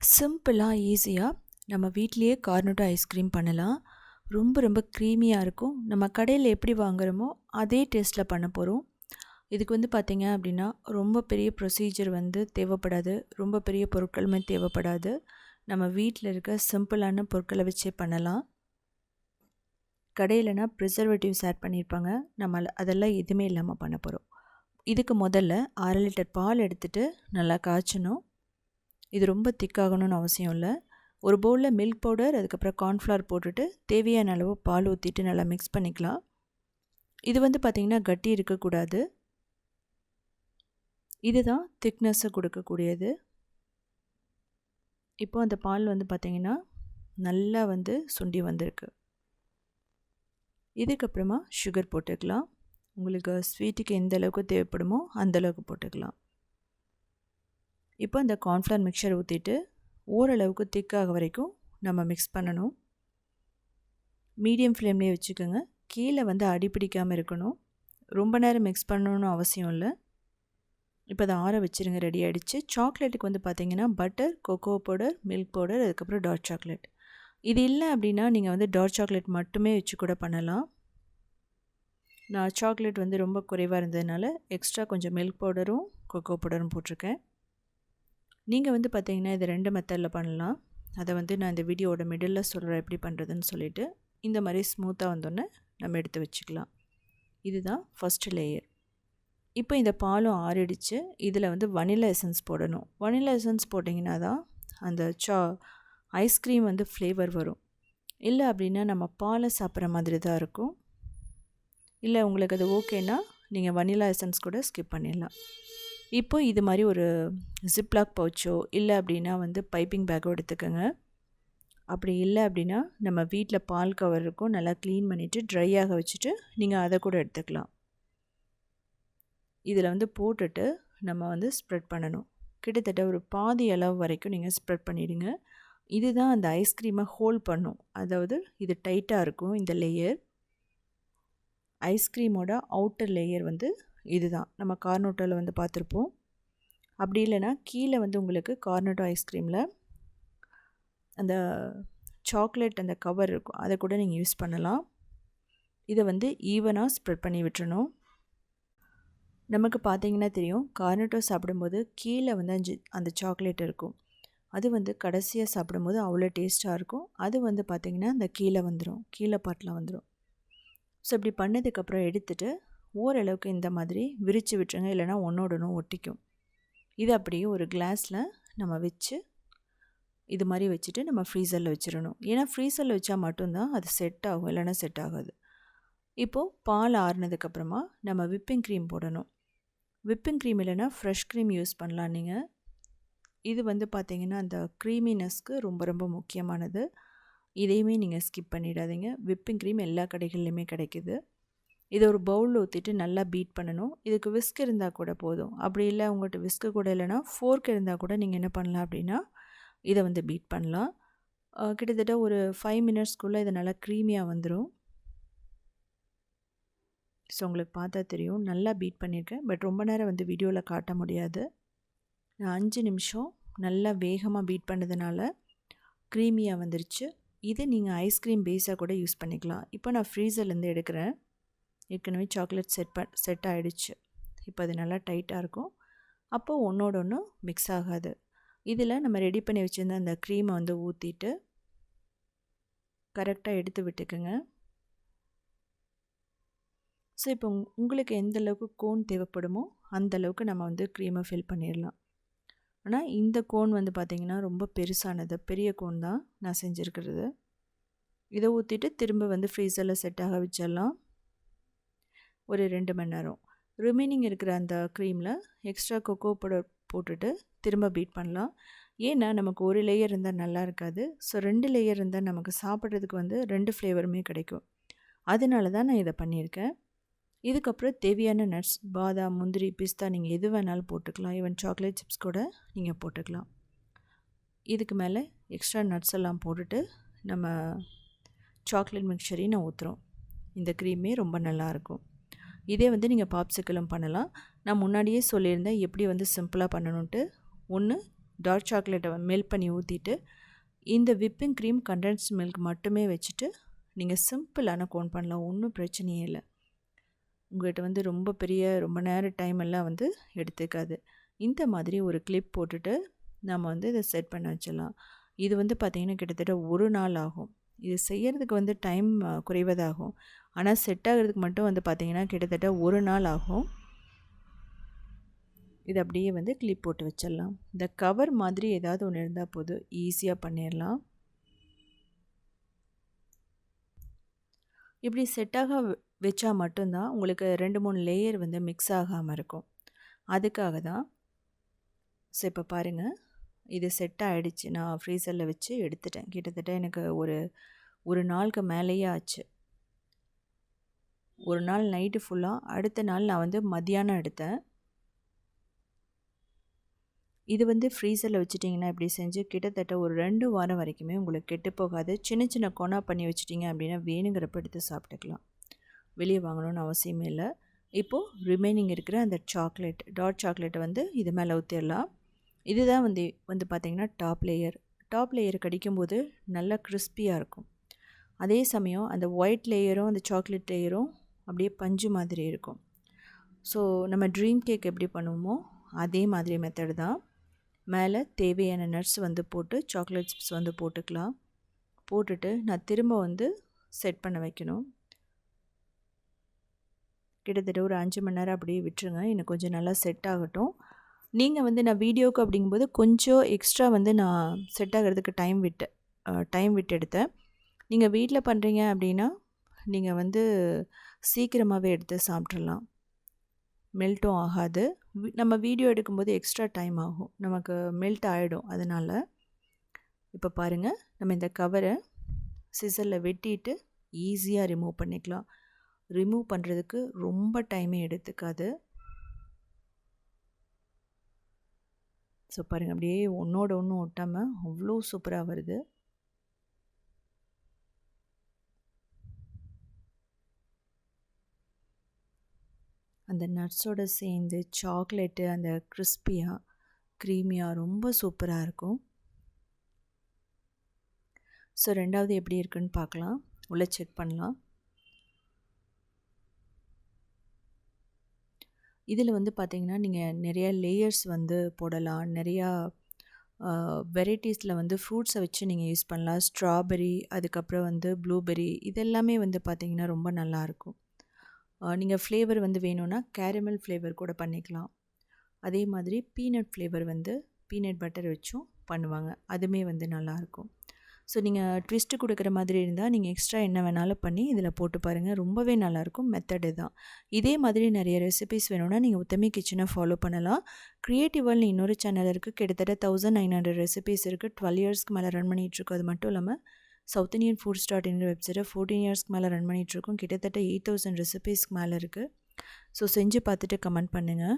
சிம்பிளாக ஈஸியாக நம்ம வீட்லேயே கார்னட்டோ ஐஸ்கிரீம் பண்ணலாம். ரொம்ப ரொம்ப க்ரீமியாக இருக்கும். நம்ம கடையில் எப்படி வாங்குகிறோமோ அதே டேஸ்ட்டில் பண்ண போகிறோம் இதுக்கு வந்து பார்த்திங்க அப்படின்னா ரொம்ப பெரிய ப்ரொசீஜர் வந்து தேவைப்படாது. ரொம்ப பெரிய பொருட்களுமே தேவைப்படாது. நம்ம வீட்டில் இருக்க சிம்பிளான பொருட்களை வச்சே பண்ணலாம். கடையிலனா ப்ரிசர்வேட்டிவ்ஸ் ஆட் பண்ணியிருப்பாங்க நம்ம அதெல்லாம் எதுவுமே இல்லாமல் பண்ண போகிறோம் இதுக்கு முதல்ல அரை லிட்டர் பால் எடுத்துகிட்டு நல்லா காய்ச்சணும். இது ரொம்ப திக்காகணும்னு அவசியம் இல்லை. ஒரு பவுலில் மில்க் பவுடர் அதுக்கப்புறம் கார்ன்ஃப்ளவர் போட்டுட்டு தேவையான அளவு பால் ஊற்றிட்டு நல்லா மிக்ஸ் பண்ணிக்கலாம். இது வந்து பார்த்திங்கன்னா கட்டி இருக்கக்கூடாது. இதுதான் திக்னஸ்ஸை கொடுக்கக்கூடியது. இப்போ அந்த பால் வந்து பார்த்திங்கன்னா நல்லா வந்து சுண்டி வந்திருக்கு. இதுக்கப்புறமா சுகர் போட்டுக்கலாம். உங்களுக்கு ஸ்வீட்டுக்கு எந்த அளவுக்கு தேவைப்படுமோ அந்தளவுக்கு போட்டுக்கலாம். இப்போ அந்த கார்ன்ஃப்ளவர் மிக்சர் ஊற்றிட்டு ஓரளவுக்கு திக்காக வரைக்கும் நம்ம மிக்ஸ் பண்ணணும். மீடியம் ஃப்ளேம்லேயே வச்சுக்கோங்க. கீழே வந்து அடி பிடிக்காமல் இருக்கணும். ரொம்ப நேரம் மிக்ஸ் பண்ணணும்னு அவசியம் இல்லை. இப்போ அதை ஆற வச்சுருங்க. ரெடி ஆகிடுச்சு சாக்லேட்டுக்கு வந்து பார்த்திங்கன்னா butter cocoa powder milk powder அதுக்கப்புறம் டார்க் சாக்லேட் இது இல்லை அப்படின்னா நீங்கள் வந்து டார்க் சாக்லேட் மட்டுமே வச்சு கூட பண்ணலாம். நான் சாக்லேட் வந்து ரொம்ப குறைவாக இருந்ததுனால எக்ஸ்ட்ரா கொஞ்சம் மில்க் பவுடரும் கொக்கோ பவுடரும் போட்டிருக்கேன். நீங்கள் வந்து பார்த்திங்கன்னா இது ரெண்டு மெத்தடில் பண்ணலாம். அதை வந்து நான் இந்த வீடியோவோட மிடில் சொல்கிறேன் எப்படி பண்ணுறதுன்னு சொல்லிவிட்டு இந்த மாதிரி ஸ்மூத்தாக வந்தோடனே நம்ம எடுத்து வச்சுக்கலாம். இதுதான் ஃபஸ்ட்டு லேயர் இப்போ இந்த பாலும் ஆறிடுச்சு. இதில் வந்து வனிலா எசன்ஸ் போடணும். வனிலா எசன்ஸ் போட்டிங்கன்னா தான் அந்த சா ஐஸ்கிரீம் வந்து ஃப்ளேவர் வரும். இல்லை அப்படின்னா நம்ம பாலை சாப்பிட்ற மாதிரி தான் இருக்கும். இல்லை உங்களுக்கு அது ஓகேனா நீங்கள் வனிலா எசன்ஸ் கூட ஸ்கிப் பண்ணிடலாம். இப்போ இது மாதிரி ஒரு ஜிப்லாக் பவுச்சோ இல்லை அப்படின்னா வந்து பைப்பிங் பேக்கோ எடுத்துக்கோங்க. அப்படி இல்லை அப்படின்னா நம்ம வீட்டில் பால் கவர் இருக்கும் நல்லா க்ளீன் பண்ணிவிட்டு ட்ரையாக வச்சுட்டு நீங்கள் அதை கூட எடுத்துக்கலாம். இதில் வந்து போட்டுட்டு நம்ம வந்து ஸ்ப்ரெட் பண்ணணும். கிட்டத்தட்ட ஒரு பாதி அளவு வரைக்கும் நீங்கள் ஸ்ப்ரெட் பண்ணிவிடுங்க இதுதான் அந்த ஐஸ்கிரீமை ஹோல்ட் பண்ணும். அதாவது இது டைட்டாக இருக்கும் இந்த லேயர் ஐஸ்கிரீமோட அவுட்டர் லேயர் வந்து இதுதான். நம்ம கார்னோட்டோவில் வந்து பார்த்துருப்போம். அப்படி இல்லைன்னா கீழே வந்து உங்களுக்கு கார்னோட்டோ ஐஸ்கிரீமில் அந்த சாக்லேட் அந்த கவர் இருக்கும். அதை கூட நீங்கள் யூஸ் பண்ணலாம். இதை வந்து ஈவனாக ஸ்ப்ரெட் பண்ணி விட்டுறணும். நமக்கு பார்த்தீங்கன்னா தெரியும் கார்னட்டோ சாப்பிடும்போது கீழே வந்து அஞ்சு அந்த சாக்லேட் இருக்கும். அது வந்து கடைசியாக சாப்பிடும்போது அவ்வளோ டேஸ்ட்டாக இருக்கும். அது வந்து பார்த்திங்கன்னா அந்த கீழே வந்துடும் கீழே பாட்டில் வந்துடும் ஸோ இப்படி பண்ணதுக்கப்புறம் எடுத்துகிட்டு ஓரளவுக்கு இந்த மாதிரி விரித்து விட்டுருங்க இல்லைனா ஒன்றோடனும் ஒட்டிக்கும். இது அப்படியே ஒரு கிளாஸில் நம்ம வச்சு இது மாதிரி வச்சுட்டு நம்ம ஃப்ரீசரில் வச்சிடணும். ஏன்னா ஃப்ரீசரில் வச்சா மட்டும்தான் அது செட் ஆகும் இல்லைனா செட் ஆகாது. இப்போது பால் ஆறுனதுக்கப்புறமா நம்ம விப்பிங் க்ரீம் போடணும். விப்பிங் க்ரீம் இல்லைனா ஃப்ரெஷ் க்ரீம் யூஸ் பண்ணலாம் நீங்கள் இது வந்து பார்த்திங்கன்னா அந்த க்ரீமினஸ்க்கு ரொம்ப ரொம்ப முக்கியமானது. இதையுமே நீங்கள் ஸ்கிப் பண்ணிடாதீங்க. விப்பிங் க்ரீம் எல்லா கடைகள்லையுமே கிடைக்குது. இதை ஒரு பவுலில் ஊற்றிட்டு நல்லா பீட் பண்ணணும். இதுக்கு விஸ்க் இருந்தால் கூட போதும். அப்படி இல்லை உங்கள்கிட்ட விஸ்க்கு கூட இல்லைனா ஃபோர்க் இருந்தால் கூட நீங்கள் என்ன பண்ணலாம் அப்படின்னா இதை வந்து பீட் பண்ணலாம். கிட்டத்தட்ட ஒரு ஃபைவ் மினிட்ஸ்க்குள்ளே இது நல்லா க்ரீமியாக வந்துடும் ஸோ உங்களுக்கு பார்த்தா தெரியும். நல்லா பீட் பண்ணியிருக்கேன். பட் ரொம்ப நேரம் வந்து வீடியோவில் காட்ட முடியாது. நான் அஞ்சு நிமிஷம் நல்லா வேகமாக பீட் பண்ணதுனால க்ரீமியாக வந்துருச்சு. இது நீங்கள் ஐஸ்கிரீம் பேஸாக கூட யூஸ் பண்ணிக்கலாம். இப்போ நான் ஃப்ரீசர்லேருந்து எடுக்கிறேன். ஏற்கனவே சாக்லேட் செட் ப செட் ஆகிடுச்சு இப்போ அது நல்லா டைட்டாக இருக்கும். அப்போது ஒன்றோட ஒன்று மிக்ஸ் ஆகாது. இதில் நம்ம ரெடி பண்ணி வச்சுருந்த அந்த க்ரீமை வந்து ஊற்றிட்டு கரெக்டாக எடுத்து விட்டுக்குங்க. ஸோ இப்போ உங்களுக்கு எந்த அளவுக்கு கோன் தேவைப்படுமோ அந்த அளவுக்கு நம்ம வந்து க்ரீமை ஃபில் பண்ணிடலாம் ஆனால் இந்த கோன் வந்து பார்த்திங்கன்னா ரொம்ப பெருசானது. பெரிய கோன் தான் நான் செஞ்சுருக்கிறது. இதை ஊற்றிட்டு திரும்ப வந்து ஃப்ரீசரில் செட் ஆக வச்சிடலாம் ஒரு ரெண்டு மணி நேரம். ரிமைனிங் இருக்கிற அந்த க்ரீமில் எக்ஸ்ட்ரா கொக்கோ பவுடர் போட்டுட்டு திரும்ப பீட் பண்ணலாம். ஏன்னா நமக்கு ஒரு லேயர் இருந்தால் நல்லா இருக்காது. ஸோ ரெண்டு லேயர் இருந்தால் நமக்கு சாப்பிட்றதுக்கு வந்து ரெண்டு ஃப்ளேவருமே கிடைக்கும். அதனால தான் நான் இதை பண்ணியிருக்கேன். இதுக்கப்புறம் தேவையான நட்ஸ் பாதாம் முந்திரி பிஸ்தா நீங்கள் எது வேணாலும் போட்டுக்கலாம். ஈவன் சாக்லேட் சிப்ஸ் கூட நீங்கள் போட்டுக்கலாம். இதுக்கு மேலே எக்ஸ்ட்ரா நட்ஸ் எல்லாம் போட்டுட்டு நம்ம சாக்லேட் மிக்சரையும் நான் ஊற்றுறோம் இந்த க்ரீமே ரொம்ப நல்லாயிருக்கும் இதே வந்து நீங்கள் பாப்சிக்கலும் பண்ணலாம். நான் முன்னாடியே சொல்லியிருந்தேன் எப்படி வந்து சிம்பிளாக பண்ணணுன்ட்டு ஒன்று டார்க் சாக்லேட்டை மெல்ட் பண்ணி ஊற்றிட்டு இந்த விப்பிங் க்ரீம் கண்டென்ஸ்ட் மில்க் மட்டுமே வச்சுட்டு நீங்கள் சிம்பிளான கோன் பண்ணலாம். ஒன்றும் பிரச்சனையே இல்லை. உங்கள்கிட்ட வந்து ரொம்ப பெரிய ரொம்ப நேரம் டைம் எல்லாம் வந்து எடுத்துக்காது. இந்த மாதிரி ஒரு கிளிப் போட்டுட்டு நம்ம வந்து இதை செட் பண்ண வச்சிடலாம். இது வந்து பார்த்திங்கன்னா கிட்டத்தட்ட ஒரு நாள் ஆகும். இது செய்கிறதுக்கு வந்து டைம் குறைவதாகும். ஆனால் செட் ஆகிறதுக்கு மட்டும் வந்து பார்த்திங்கன்னா கிட்டத்தட்ட ஒரு நாள் ஆகும். இது அப்படியே வந்து கிளிப் போட்டு வச்சிடலாம். இந்த கவர் மாதிரி ஏதாவது ஒன்று இருந்தால் போதும். ஈஸியாக பண்ணிடலாம். இப்படி செட்டாக வச்சா மட்டும்தான் உங்களுக்கு ரெண்டு மூணு லேயர் வந்து மிக்ஸ் ஆகாமல் இருக்கும். அதுக்காக தான். ஸோ இப்போ பாருங்கள் இது செட் ஆகிடுச்சு நான் ஃப்ரீசரில் வச்சு எடுத்துட்டேன். கிட்டத்தட்ட எனக்கு ஒரு ஒரு நாளுக்கு மேலேயே ஆச்சு. ஒரு நாள் நைட்டு ஃபுல்லாக அடுத்த நாள் நான் வந்து மத்தியானம் எடுத்தேன். இது வந்து ஃப்ரீசரில் வச்சுட்டிங்கன்னா இப்படி செஞ்சு கிட்டத்தட்ட ஒரு ரெண்டு வாரம் வரைக்குமே உங்களுக்கு கெட்டு போகாது. சின்ன சின்ன கொணா பண்ணி வச்சிட்டிங்க அப்படின்னா வேணுங்கிறப்ப எடுத்து சாப்பிட்டுக்கலாம். வெளியே வாங்கணும்னு அவசியமே இல்லை. இப்போது ரிமைனிங் இருக்கிற அந்த சாக்லேட் டார்க் சாக்லேட்டை வந்து இது மேலே ஊற்றிடலாம் இதுதான் வந்து வந்து பார்த்திங்கன்னா டாப் லேயர் டாப் லேயர் கடிக்கும்போது நல்லா கிறிஸ்பியாக இருக்கும். அதே சமயம் அந்த ஒயிட் லேயரும் அந்த சாக்லேட் லேயரும் அப்படியே பஞ்சு மாதிரி இருக்கும். ஸோ நம்ம ட்ரீம் கேக் எப்படி பண்ணுவோமோ அதே மாதிரி மெத்தடு தான். மேலே தேவையான நட்ஸ் வந்து போட்டு சாக்லேட் சிப்ஸ் வந்து போட்டுக்கலாம். போட்டுட்டு நான் திரும்ப வந்து செட் பண்ண வைக்கணும். கிட்டத்தட்ட ஒரு அஞ்சு மணி நேரம் அப்படியே விட்டுருங்க. எனக்கு கொஞ்சம் நல்லா செட் ஆகட்டும். நீங்கள் வந்து நான் வீடியோவுக்கு அப்படிங்கும்போது கொஞ்சம் எக்ஸ்ட்ரா வந்து நான் செட் ஆகிறதுக்கு டைம் விட்டு டைம் விட்டு எடுத்தேன். நீங்கள் வீட்டில் பண்ணுறீங்க அப்படின்னா நீங்கள் வந்து சீக்கிரமாகவே எடுத்து சாப்பிட்றலாம் மெல்ட்டும் ஆகாது. நம்ம வீடியோ எடுக்கும்போது எக்ஸ்ட்ரா டைம் ஆகும். நமக்கு மெல்ட் ஆகிடும் அதனால். இப்போ பாருங்கள் நம்ம இந்த கவரை சிசரில் வெட்டிட்டு ஈஸியாக ரிமூவ் பண்ணிக்கலாம். ரிமூவ் பண்ணுறதுக்கு ரொம்ப டைமே எடுத்துக்காது. ஸோ பாருங்கள் அப்படியே ஒன்றோட ஒன்று ஒட்டாமல் அவ்வளோ சூப்பராக வருது. அந்த நட்ஸோடு சேர்ந்து சாக்லேட்டு அந்த கிறிஸ்பியாக க்ரீமியாக ரொம்ப சூப்பராக இருக்கும். ஸோ ரெண்டாவது எப்படி இருக்குன்னு பார்க்கலாம். உள்ளே செக் பண்ணலாம். இதில் வந்து பார்த்திங்கன்னா நீங்கள் நிறையா லேயர்ஸ் வந்து போடலாம். நிறையா வெரைட்டிஸில் வந்து ஃப்ரூட்ஸை வச்சு நீங்கள் யூஸ் பண்ணலாம். ஸ்ட்ராபெரி அதுக்கப்புறம் வந்து ப்ளூபெரி இதெல்லாமே வந்து பார்த்திங்கன்னா ரொம்ப நல்லாயிருக்கும் நீங்கள் ஃப்ளேவர் வந்து வேணும்னா கேரமல் ஃப்ளேவர் கூட பண்ணிக்கலாம். அதே மாதிரி பீனட் ஃப்ளேவர் வந்து பீனட் பட்டர் வச்சும் பண்ணுவாங்க. அதுவுமே வந்து நல்லாயிருக்கும் ஸோ நீங்கள் ட்விஸ்ட்டு கொடுக்குற மாதிரி இருந்தால் நீங்கள் எக்ஸ்ட்ரா என்ன வேணாலும் பண்ணி இதில் போட்டு பாருங்கள் ரொம்பவே நல்லாயிருக்கும் மெத்தடு தான். இதே மாதிரி நிறைய ரெசிபிஸ் வேணும்னா நீங்கள் உத்தமி கிச்சனை ஃபாலோ பண்ணலாம். க்ரியேட்டிவல்னு இன்னொரு சேனல் இருக்குது கிட்டத்தட்ட தௌசண்ட் நைன் ஹண்ட்ரட் ரெசிபிஸ் இருக்குது டுவெல் இயர்ஸ்க்கு மேலே ரன் பண்ணிகிட்ருக்கோம் அது மட்டும் இல்லாமல் south Indian food start in வெப்சைட்டை ஃபோர்டீன் இயர்ஸ்க்கு மேலே ரன் பண்ணிகிட்ருக்கோம் கிட்டத்தட்ட எயிட் தௌசண்ட் ரெசிபீஸ்க்கு மேலே இருக்குது ஸோ செஞ்சு பார்த்துட்டு கமெண்ட் பண்ணுங்கள்